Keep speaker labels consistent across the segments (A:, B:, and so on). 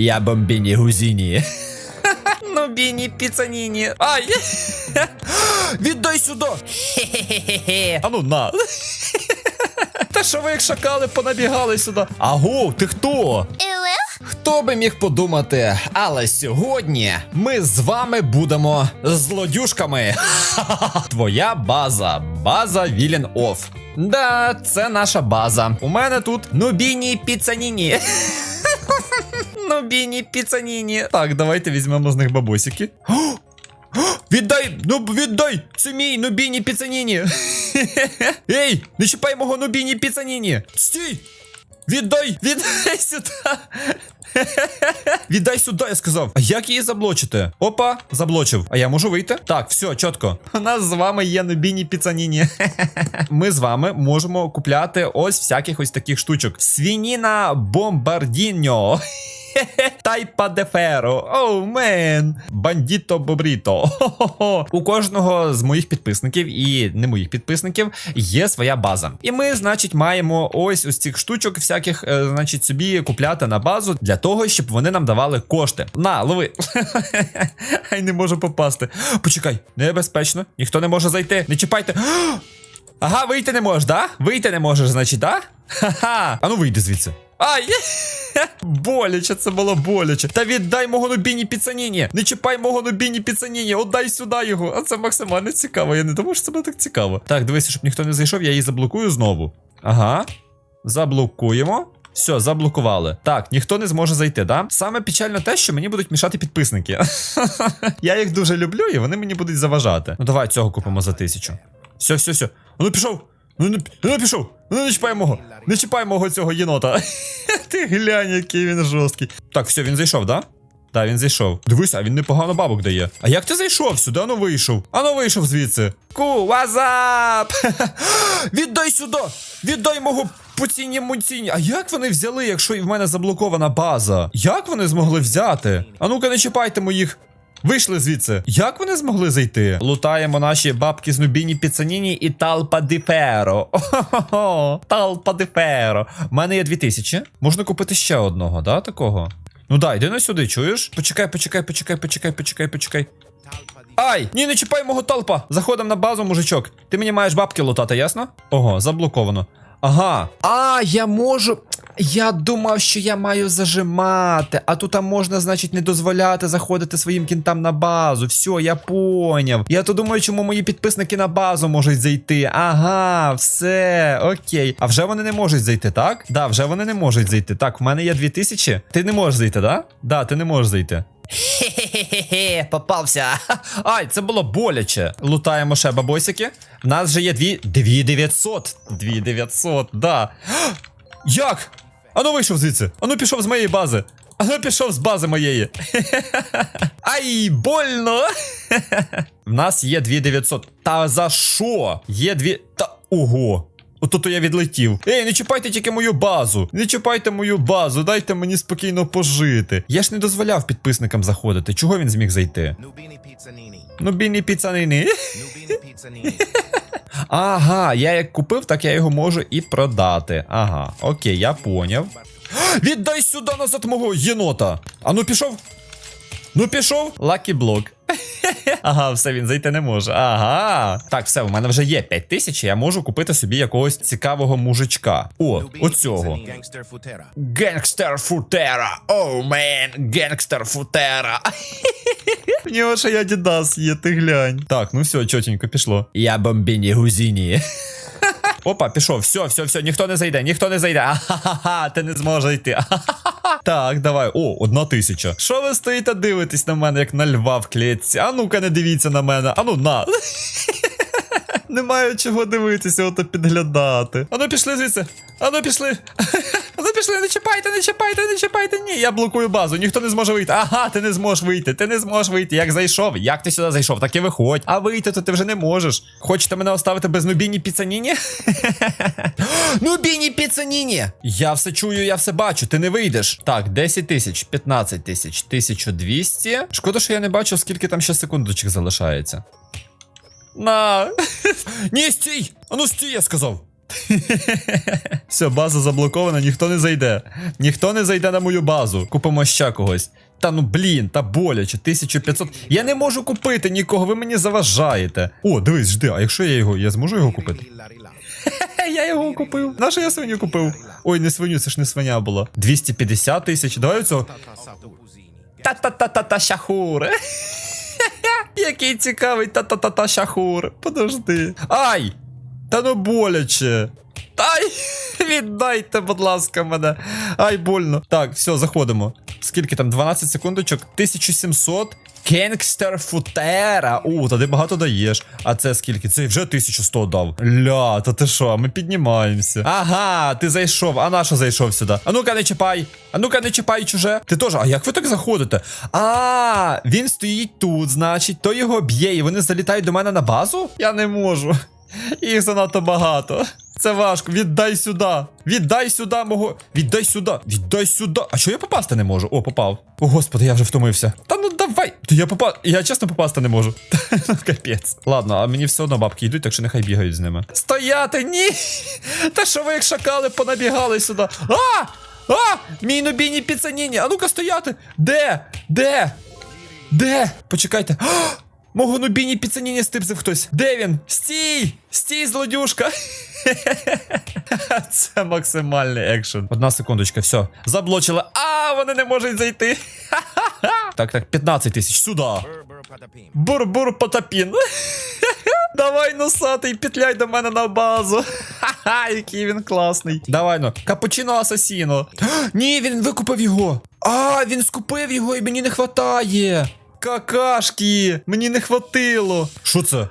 A: Я бомбіні гузіні. Нубіні піцаніні. Ай! Віддай сюди! А ну на. Та що ви як шакали понабігали сюди? Аго, ти хто? Хто би міг подумати, але сьогодні ми з вами будемо злодюшками. Твоя база, база Вілін Оф. Да, це наша база. У мене тут Нубіні Піцаніні. Нубіні Піцаніні. Так, давайте візьмемо з них бабусики. О! О! Віддай! Ну віддай! Це мій Нубіні Піцаніні! Ей! Не чіпай мого Нубіні Піцаніні! Стій! Віддай! Віддай сюди! Віддай сюди, я сказав. А як її заблочити? Опа, заблочив. А я можу вийти? Так, все, чітко. У нас з вами є Нубіні Піцаніні. Ми з вами можемо купляти ось всяких ось таких штучок. Свініна бомбардіньо. Тайпа де феро. Оу, мен. Бандіто бобріто. У кожного з моїх підписників і не моїх підписників є своя база. І ми, значить, маємо ось ось цих штучок, всяких, е, значить, собі купляти на базу для того, щоб вони нам давали кошти. На, лови. Ай, не можу попасти. Почекай, небезпечно. Ніхто не може зайти. Не чіпайте. Ага, вийти не можеш, да? Вийти не можеш, значить, да? Ха-ха. А ну вийди звідси. Ай! боляче, це було боляче. Та віддай мого нубіні піцаніні. Не чіпай мого нубіні піцаніні. Отдай сюди його. А це максимально цікаво. Я не думаю, що це буде так цікаво. Так, дивися, щоб ніхто не зайшов, я її заблокую знову. Ага. Заблокуємо. Все, заблокували. Так, ніхто не зможе зайти, да? Саме печально те, що мені будуть мішати підписники. Я їх дуже люблю, і вони мені будуть заважати. Ну давай цього купимо за тисячу. Все, все, все. Ну пішов. Ну не, ну, пішов. Ну не чіпай мого. Не чіпай мого цього єнота. Ти глянь, який він жорсткий. Так, все, він зайшов, да? Так, він зайшов. Дивись, а він непогано бабок дає. А як ти зайшов сюди? Ану вийшов. Ану вийшов звідси. Ку, вазап! Віддай сюди! Віддай мого поціні муціні. А як вони взяли, якщо в мене заблокована база? Як вони змогли взяти? А ну-ка, не чіпайте моїх. Вийшли звідси. Як вони змогли зайти? Лутаємо наші бабки з Нубіні Піцаніні і Талпа Ді Феро. Талпа Діферо. У мене є 2000. Можна купити ще одного, да, такого? Ну дай, йди на сюди, чуєш? Почекай, почекай, почекай, почекай, почекай, почекай. Ай! Ні, не чіпай мого талпа! Заходимо на базу, мужичок. Ти мені маєш бабки лутати, ясно? Ого, заблоковано. Ага. А, я можу. Я думав, що я маю зажимати, а тут там можна, значить, не дозволяти заходити своїм кінтам на базу. Все, я поняв. Я то думаю, чому мої підписники на базу можуть зайти. Ага, все, окей. А вже вони не можуть зайти, так? Да, вже вони не можуть зайти. Так, в мене є 2000. Ти не можеш зайти, да? Да, ти не можеш зайти. Хе-хе-хе, попався. Ай, це було боляче. Лутаємо ще бабосики. В нас же є дві. 2900. 2900, да. Як? Ану вийшов звідси. Ану пішов з моєї бази. Ану пішов з бази моєї. Ай, больно. В нас є 2900. Та за що? Є дві. Та ого. Ото я відлетів. Ей, не чіпайте тільки мою базу. Не чіпайте мою базу, дайте мені спокійно пожити. Я ж не дозволяв підписникам заходити. Чого він зміг зайти?
B: Nubini Pizzanini.
A: Ну, бійні піцанини.
B: Nubini Pizzanini.
A: Ага, я як купив, так я його можу і продати. Ага, окей, я поняв. Віддай сюди назад мого єнота. А ну пішов. Ну пішов. Лакі блок. Ага, все, він зайти не може. Ага. Так, все, у мене вже є 5 тисяч, я можу купити собі якогось цікавого мужичка. О, оцього. Гангстер Футера. Оу, мен, гангстер Футера. В нього ще я Дідас є, ти глянь. Так, ну все, чотенько, пішло. Я бомбіні гузіні. Опа, пішов, все, все, все, ніхто не зайде, ніхто не зайде. Ахахаха, ти не зможеш йти. Ахахаха. Так, давай. О, одна тисяча. Що ви стоїте дивитесь на мене, як на льва в клітці? А ну-ка не дивіться на мене. А ну на. Немає чого дивитися, ото підглядати. Ану пішли звідси. Ану пішли. Ану пішли, не чіпайте, не чіпайте, не чіпайте. Ні, я блокую базу, ніхто не зможе вийти. Ага, ти не зможеш вийти, ти не зможеш вийти. Як зайшов? Як ти сюди зайшов? Так і виходь. А вийти то ти вже не можеш. Хочете мене оставити без нубіні піцаніні? нубіні піцаніні! Я все чую, я все бачу, ти не вийдеш. Так, 10 тисяч, 15 тисяч, 1200. Шкода, що я не бачу, скільки там ще секундочок залишається. На. Ні, стій! А ну стій, я сказав. Все, база заблокована, ніхто не зайде. Ніхто не зайде на мою базу. Купимо ще когось. Та ну блін, та боляче, 1500. Я не можу купити нікого, ви мені заважаєте. О, дивись, жди, а якщо я його, я зможу його купити? Я його купив. На що я свиню купив? Ой, не свиню, це ж не свиня була. 250 тисяч. Давай цього. Та-та-та-та-та шахур. Який цікавий та-та-та-та шахур. Подожди. Ай! Та ну боляче. Ай! Віддайте, будь ласка, мене. Ай, больно. Так, все, заходимо. Скільки там? 12 секундочок. 1700. Кенгстер Футера. У, тоді багато даєш. А це скільки? Це вже 1100 дав. Ля, та ти що, ми піднімаємося. Ага, ти зайшов. А на що зайшов сюди? А ну-ка не чіпай. А ну-ка не чіпай чуже. Ти теж, а як ви так заходите? А, він стоїть тут, значить, то його б'є, і вони залітають до мене на базу? Я не можу. Їх занадто багато. Це важко. Віддай сюди. Віддай сюди мого. Віддай сюди. Віддай сюди. А що я попасти не можу? О, попав. О, господи, я вже втомився. Та ну давай. Я попа. Я чесно попасти не можу. Ну, Капець. Ладно, а мені все одно бабки йдуть, так що нехай бігають з ними. Стояти, ні! Та що ви як шакали понабігали сюди? А! А! Мій нобійні піцаніні! А ну-ка стояти! Де? Де? Де? Почекайте. А! Мого нубіні піцаніні стипзив хтось. Де він? Стій! Стій, злодюшка! Це максимальний екшен. Одна секундочка, все. Заблочили. А, вони не можуть зайти. Так, так, 15 тисяч. Сюди. Бур-бур потапін. Давай, носатий, петляй до мене на базу. Ха-ха, який він класний. Давай ну. Капучино асасіно. Ні, він викупив його. А, він скупив його і мені не хватає. Какашки, мені не хватило. Що це?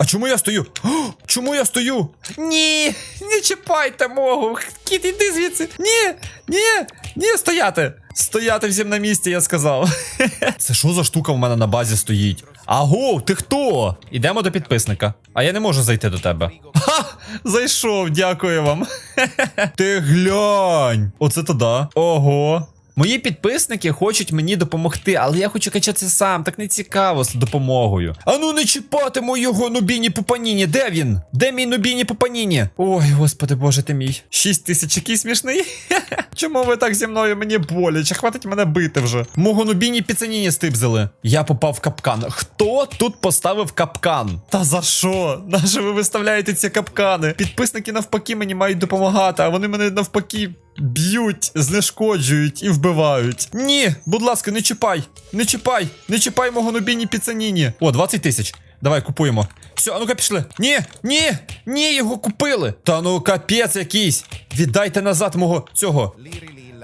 A: А чому я стою? О, чому я стою? Ні, не чіпайте мого. Кіт, іди звідси. Ні, ні, ні, стояти. Стояти всім на місці, я сказав. Це що за штука в мене на базі стоїть? Аго, ти хто? Ідемо до підписника. А я не можу зайти до тебе. Ха! Зайшов, дякую вам. Ти глянь. Оце то да. Ого. Мої підписники хочуть мені допомогти, але я хочу качатися сам, так не цікаво з допомогою. Ану не чіпати моєго Нубіні Пупаніні. Де він? Де мій Нубіні Пупаніні? Ой, господи боже ти мій. Шість тисяч, який смішний. Чому ви так зі мною? Мені боляче, хватить мене бити вже. Мого Нубіні Піцаніні стибзили. Я попав в капкан. Хто тут поставив капкан? Та за що? Наше ви виставляєте ці капкани? Підписники навпаки мені мають допомагати, а вони мене навпаки б'ють, знешкоджують і вбивають. Ні, будь ласка, не чіпай, не чіпай, не чіпай мого нобіні піцаніні. О, 20 тисяч. Давай купуємо. Все, а ну-ка пішли. Ні, ні, ні, його купили. Та ну капець якийсь. Віддайте назад мого цього.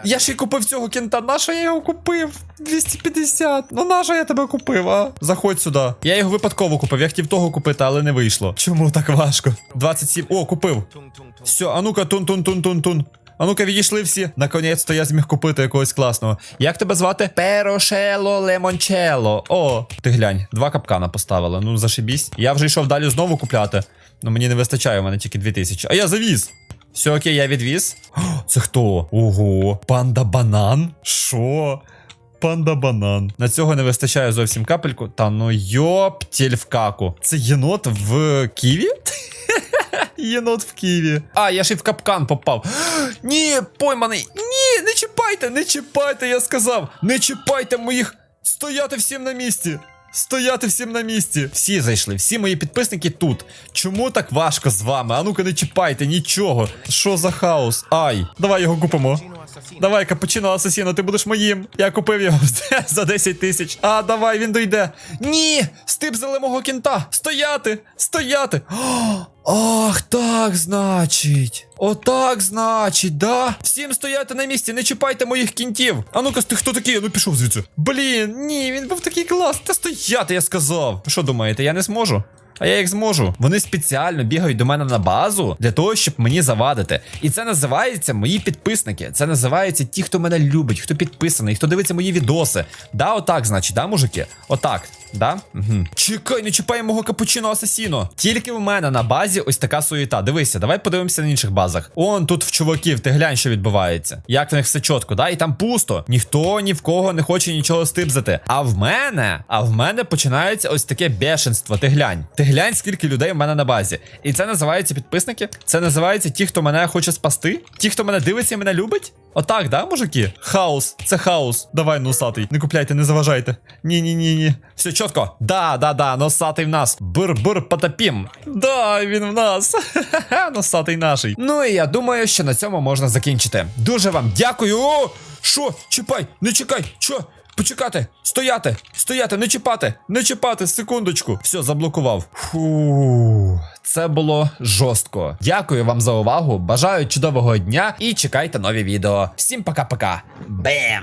A: Я ще й купив цього кента. Нащо я його купив? 250. Ну нащо я тебе купив, а? Заходь сюди. Я його випадково купив. Я хотів того купити, але не вийшло. Чому так важко? 27. О, купив. Все, а ну-ка, тун-тун-тун-тун-тун. А ну-ка, відійшли всі. Наконець-то я зміг купити якогось класного. Як тебе звати? Перошело Лемончело. О, ти глянь, два капкана поставили. Ну зашибісь. Я вже йшов далі знову купляти. Ну мені не вистачає, у мене тільки 2000. А я завіз. Все окей, я відвіз. О, це хто? Ого, панда банан? Що? Панда банан. На цього не вистачає зовсім капельку. Та ну йоптіль в каку. Це єнот в Києві? Єнот в Києві. А, я ж і в капкан попав. Ні, пойманий. Ні, не чіпайте, не чіпайте, я сказав. Не чіпайте моїх. Стояти всім на місці. Стояти всім на місці. Всі зайшли, всі мої підписники тут. Чому так важко з вами? А ну-ка не чіпайте нічого. Що за хаос? Ай, давай його купимо. Давай, капучино асасіно, ти будеш моїм. Я купив його за 10 тисяч. А, давай, він дойде. Ні! Стипзали мого кінта! Стояти! Стояти! О, Ах, так, значить. Отак, значить, да? Всім стояти на місці, не чіпайте моїх кінтів. А ну-ка, ти хто такий? Ну пішов звідси. Блін, ні, він був такий клас. Та стояти, я сказав. Ви що думаєте, я не зможу? А я їх зможу. Вони спеціально бігають до мене на базу для того, щоб мені завадити. І це називається мої підписники. Це називається ті, хто мене любить, хто підписаний, хто дивиться мої відоси. Да, отак, значить, да, мужики? Отак. Да? Угу. Чекай, не чіпай мого капучино асасіно. Тільки в мене на базі ось така суєта. Дивися, давай подивимося на інших базах. Он тут в чуваків, ти глянь, що відбувається. Як в них все чітко, да? І там пусто. Ніхто ні в кого не хоче нічого стибзати. А в мене, а в мене починається ось таке бешенство. Ти глянь. Ти глянь, скільки людей в мене на базі. І це називається підписники. Це називається ті, хто мене хоче спасти. Ті, хто мене дивиться і мене любить. Отак, да, мужики? Хаос, це хаос. Давай, носатий. Не купляйте, не заважайте. Ні, ні. Все чітко. Да, да, да, носатий в нас. Бир-бир потопім. Да, він в нас. Носатий наший. Ну і я думаю, що на цьому можна закінчити. Дуже вам дякую. Що? Чіпай, не чекай, що? Почекати, стояти, стояти, не чіпати, не чіпати, секундочку. Все, заблокував. Фу, це було жорстко. Дякую вам за увагу. Бажаю чудового дня і чекайте нові відео. Всім пока-пока. Бем!